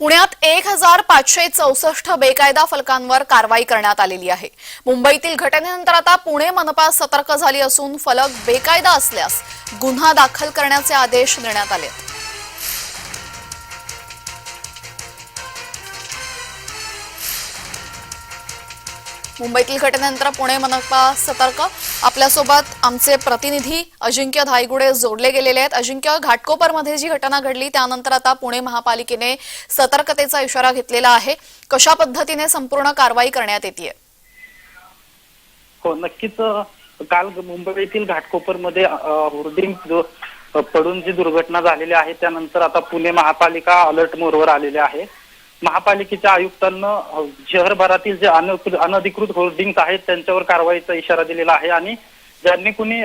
पुण्यात एक हजार पाचशे चौसष्ट बेकायदा फलकांवर कारवाई करण्यात आलेली आहे मुंबईतील घटनेनंतर आता पुणे मनपा सतर्क झाली असून फलक बेकायदा असल्यास गुन्हा दाखल करण्याचे आदेश देण्यात आले आहेत. मुंबईतील घटनेनंतर पुणे मनपा सतर्क आपल्यासोबत आमचे प्रतिनिधी अजिंक्य धायगुडे जोडले गेलेले आहेत. अजिंक्य घाटकोपरमध्ये जी घटना घडली त्यानंतर आता पुणे महापालिकेने सतर्कतेचा इशारा घेतलेला आहे. कशा पद्धतीने संपूर्ण कारवाई करण्यात येते हो नक्कीच काल मुंबईतील घाटकोपरमध्ये होर्डिंग पडून जी दुर्घटना झालेली आहे त्यानंतर आता पुणे महापालिका अलर्ट मोडवर आलेले आहे. महापालिकेच्या आयुक्तांना शहरभरातील जे अनधिकृत होर्डिंग्स आहेत त्यांच्यावर कारवाईचा इशारा दिलेला आहे आणि ज्यांनी कुणी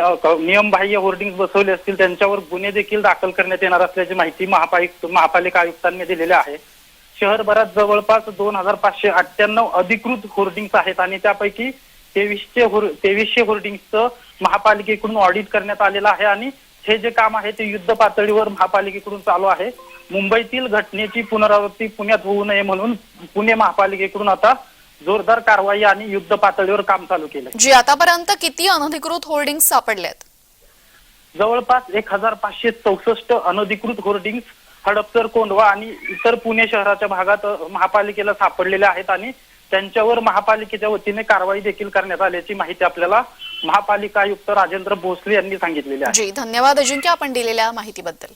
नियमबाह्य होर्डिंग्स बसवले असतील त्यांच्यावर गुन्हे देखील दाखल करण्यात येणार असल्याची माहिती महापालिक महापालिका आयुक्तांनी दिलेली आहे. शहरभरात जवळपास दोन हजार पाचशे अठ्ठ्याण्णव अधिकृत होर्डिंग्स आहेत आणि त्यापैकी तेवीसशे होर तेवीसशे होर्डिंग्सचं महापालिकेकडून ऑडिट करण्यात आलेलं आहे आणि हे जे काम आहे ते युद्ध पातळीवर महापालिकेकडून चालू आहे. मुंबईतील घटनेची पुनरावृत्ती पुण्यात होऊ नये म्हणून पुणे महापालिकेकडून आता जोरदार कारवाई आणि युद्ध पातळीवर काम चालू केलंय. जी आतापर्यंत किती अनधिकृत होर्डिंग सापडले आहेत जवळपास एक हजार पाचशे चौसष्ट अनधिकृत होर्डिंग्स हडपसर कोंडवा आणि इतर पुणे शहराच्या भागात महापालिकेला सापडलेले आहेत आणि त्यांच्यावर महापालिकेच्या वतीने कारवाई देखील करण्यात आल्याची माहिती आपल्याला महापालिका आयुक्त राजेंद्र भोसले यांनी सांगितलेली आहे. जी धन्यवाद अजिंक्य आपण दिलेल्या माहितीबद्दल.